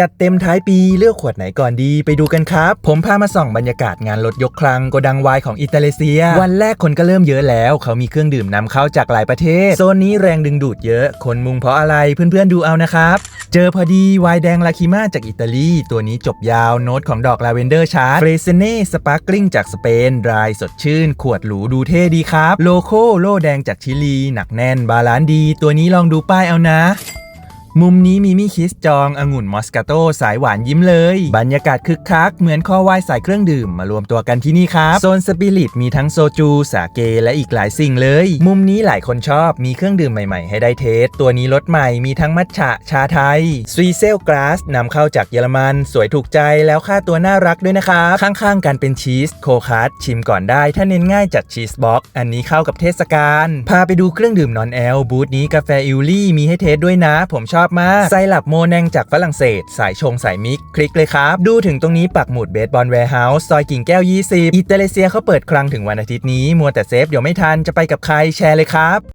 จัดเต็มท้ายปีเลือกขวดไหนก่อนดีไปดูกันครับ ผมพามาส่องบรรยากาศงานรถยกคลังโกดังวายของอิตาเลเซีย วันแรกคนก็เริ่มเยอะแล้ว เขามีเครื่องดื่มนำเข้าจากหลายประเทศ โซนนี้แรงดึงดูดเยอะ คนมุงเพราะอะไรเพื่อนๆดูเอานะครับ เจอพอดีวายแดงลาคิมาจากอิตาลี ตัวนี้จบยาวโน้ตของดอกลาเวนเดอร์ชาร์ดเฟรเซเน่สปาร์กลิงจากสเปนดรายสดชื่น ขวดหรูดูเท่ดีครับ โลโก้โล่แดงจากชิลี หนักแน่นบาลานซ์ดี ตัวนี้ลองดูป้ายเอานะ มุมนี้มีมิคิสจององุ่นมอสกาโตสายหวานยิ้มเลย บรรยากาศคึกคัก เหมือนคอวายใส่เครื่องดื่มมารวมตัวกันที่นี่ครับ โซนสปิริตมีทั้งโซจูสาเกและอีกหลายสิ่งเลย มุมนี้หลายคนชอบมีเครื่องดื่มใหม่ๆ ให้ได้เทส ตัวนี้รสใหม่มีทั้งมัทฉะชาไทยสวีเซลกราสนำเข้าจากเยอรมัน สวยถูกใจแล้วค่าตัวน่ารักด้วยนะครับข้างๆกันเป็นชีสโคคัสชิมก่อนได้ ถ้าเน้นง่ายจัดชีสบ็อกอันนี้เข้ากับเทศกาลพาไปดูเครื่องดื่มนอนแอลบูธนี้กาแฟอิลลี่มีให้เทสด้วยนะ ผมชอบมากไซรัปโมแนงจากฝรั่งเศส สายชงสายมิก คลิกเลยครับ ดูถึงตรงนี้ปักหมุดเบสบอลแวร์เฮาส์ซอยกิ่งแก้ว 20 อิตาเลเซียเขาเปิดคลังถึงวันอาทิตย์นี้ มัวแต่เซฟเดี๋ยวไม่ทันจะไปกับใครแชร์เลยครับ